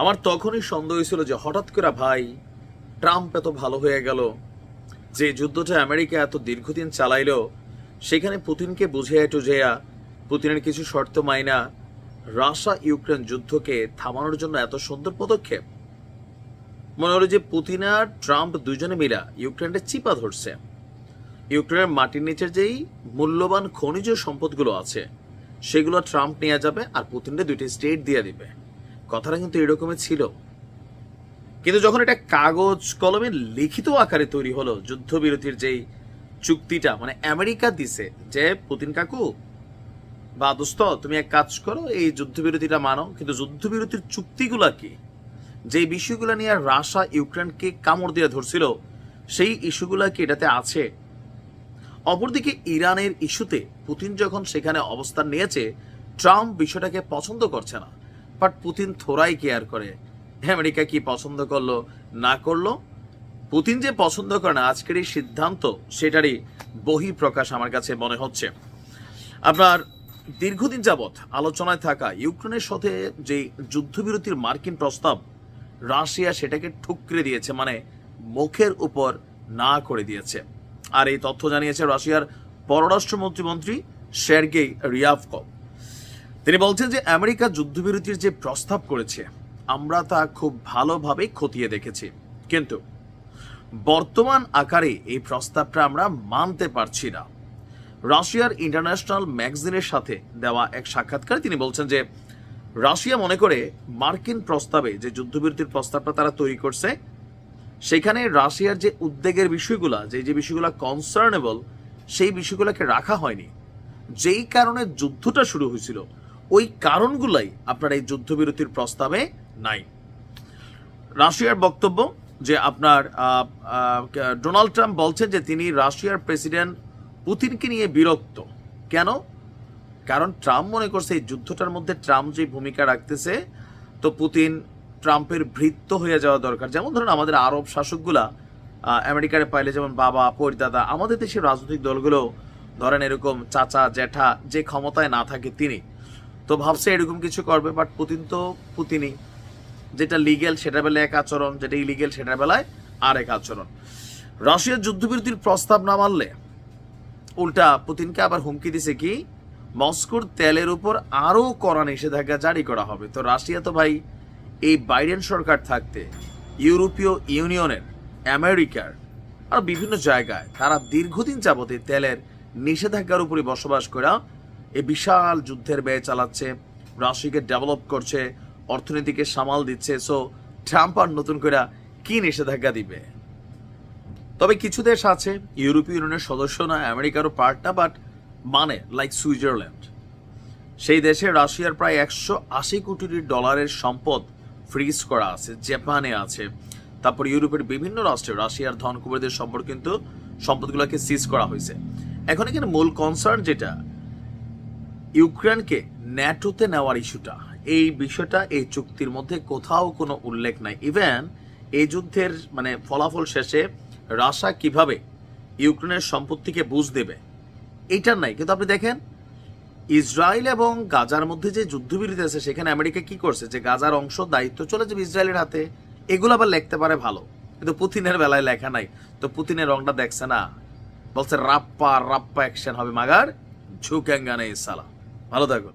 আমার তখনই সন্দেহ হয়েছিল যে হঠাৎ করে ভাই, ট্রাম্প এত ভালো হয়ে গেল, যে যুদ্ধটা আমেরিকা এত দীর্ঘদিন চালাইলো, সেখানে পুতিনকে বুঝিয়ে টুঝেয়া পুতিনের কিছু শর্ত মাইনা রাশিয়া ইউক্রেন যুদ্ধকে থামানোর জন্য এত সুন্দর পদক্ষেপ। মনে হলো যে পুতিন আর ট্রাম্প দুজনে মিলা ইউক্রেনটা চিপা ধরছে। ইউক্রেনের মাটির নিচের যেই মূল্যবান খনিজ সম্পদগুলো আছে, সেগুলো ট্রাম্প নিয়ে যাবে আর পুতিনকে দুইটি স্টেট দিয়ে দিবে। কথাটা কিন্তু এরকমই ছিল। কিন্তু যখন এটা কাগজ কলমে লিখিত আকারে তৈরি হলো, যুদ্ধবিরতির যেই চুক্তিটা মানে আমেরিকা দিছে যে, পুতিন কাকু, বা দোস্ত, তুমি এক কাজ করো, এই যুদ্ধবিরতিটা মানো। কিন্তু যুদ্ধবিরতির চুক্তিগুলা কি? যে বিষয়গুলো নিয়ে রাশিয়া, ইউক্রেনকে কামড় দিয়ে ধরছিল, সেই ইস্যুগুলা কি এটাতে আছে? অপরদিকে ইরানের ইস্যুতে পুতিন যখন সেখানে অবস্থান নিয়েছে, ট্রাম্প বিষয়টাকে পছন্দ করছে না। বাট পুতিন থোড়াই কেয়ার করে। আমেরিকা কি পছন্দ করল, না করল? পুতিন যে পছন্দ করে না, আজকের এই সিদ্ধান্ত, সেটারই বহি প্রকাশ আমার কাছে মনে হচ্ছে। আপনার দীর্ঘদিন যাবৎ আলোচনায় থাকা ইউক্রেনের সাথে যে যুদ্ধবিরতির মার্কিন প্রস্তাব, রাশিয়া সেটাকে ঠুকরে দিয়েছে মানে মুখের উপর না করে দিয়েছে। আর এই তথ্য জানিয়েছে রাশিয়ার পররাষ্ট্রমন্ত্রী শেরগেই রিয়াভকভ। তিনি বলছেন যে আমেরিকা যুদ্ধবিরতির যে প্রস্তাব করেছে, আমরা তা খুব ভালোভাবে খতিয়ে দেখেছি। কিন্তু বর্তমান আকারে এই প্রস্তাবটা আমরা মানতে পারছি না। রাশিয়ার ইন্টারন্যাশনাল ম্যাগাজিনের সাথে দেওয়া এক সাক্ষাৎকারে তিনি বলছেন যে, রাশিয়া মনে করে মার্কিন প্রস্তাবে যে যুদ্ধবিরতির প্রস্তাবটা তারা তৈরি করছে, সেখানে রাশিয়ার যে উদ্বেগের বিষয়গুলা, যে যে বিষয়গুলো কনসার্নেবল সেই বিষয়গুলোকে রাখা হয়নি। যেই কারণে যুদ্ধটা শুরু হয়েছিল ওই কারণগুলাই আপনার এই যুদ্ধবিরতির প্রস্তাবে নাই। রাশিয়ার বক্তব্য যে আপনার ডোনাল্ড ট্রাম্প বলছেন যে তিনি রাশিয়ার প্রেসিডেন্ট পুতিনকে নিয়ে বিরক্ত। কেন? কারণ ট্রাম্প মনে করছে এই যুদ্ধটার মধ্যে ট্রাম্প যে ভূমিকা রাখতেছে, তো পুতিন ট্রাম্পের ভৃত্য হয়ে যাওয়া দরকার। যেমন ধরুন আমাদের আরব শাসকগুলা আমেরিকারে পাইলে যেমন বাবা পরিদাদা আমাদের দেশের রাজনৈতিক দলগুলো ধরেন এরকম চাচা, জ্যাঠা যে ক্ষমতায় না থাকে তিনি। তো ভাবছে এরকম কিছু করবে বাট পুতিন তো পুতিনই। যেটা লিগেল সেটার বেলায় এক আচরণ, যেটা ইলিগেল সেটার বেলায় আর এক আচরণ। রাশিয়ার যুদ্ধবিরতির প্রস্তাব না মানলে উল্টা পুতিনকে আবার হুমকি দিছে কি, মস্কোর তেলের উপর আরও কড়া নিষেধাজ্ঞা জারি করা হবে। তো রাশিয়া তো ভাই, এই বাইডেন সরকার থাকতে ইউরোপীয় ইউনিয়নের, আমেরিকার আর বিভিন্ন জায়গায় তারা দীর্ঘদিন যাবতে তেলের নিষেধাজ্ঞার উপরে বসবাস করা এই বিশাল যুদ্ধের ব্যয় চালাচ্ছে, রাশিকে ডেভেলপ করছে, অর্থনীতিকে সামাল দিচ্ছে সো ট্রাম্প আর নতুন করে কি নিষেধাজ্ঞা দিবে? তবে কিছু দেশ আছে, ইউরোপীয় ইউনিয়নের সদস্য না, আমেরিকারও পার্ট না বাট মানে লাইক সুইজারল্যান্ড সেই দেশে রাশিয়ার প্রায় একশো আশি কোটি ডলারের সম্পদ ফ্রিজ করা আছে, জাপানে আছে। তারপর ইউরোপের বিভিন্ন রাষ্ট্রে রাশিয়ার ধনকুবেরদের সম্পদ কিন্তু সম্পদগুলোকে সিজ করা হয়েছে। এখন এখানে মূল কনসার্ন যেটা ইউক্রেনকে ন্যাটোতে নেওয়ার ইস্যুটা। এই বিষয়টা, এই চুক্তির মধ্যে কোথাও কোনো উল্লেখ নাই। ইভেন এই যুদ্ধের মানে ফলাফল শেষে রাশা কীভাবে ইউক্রেনের সম্পত্তিকে বুঝ দেবে এইটার নাই। কিন্তু আপনি দেখেন, ইসরায়েল এবং গাজার মধ্যে যে যুদ্ধবিরতি আছে, সেখানে আমেরিকা কি করছে? যে গাজার অংশ দায়িত্ব চলে যাবে ইসরায়েলের হাতে, এগুলো আবার লিখতে পারে ভালো। কিন্তু পুতিনের বেলায় লেখা নাই। তো পুতিনের রংটা দেখছে না। বলছে, রাপ্পা রাপ্পা অ্যাকশন হবে, মাগার ঝুকেঙ্গা নেই সালা ভালো থাকুন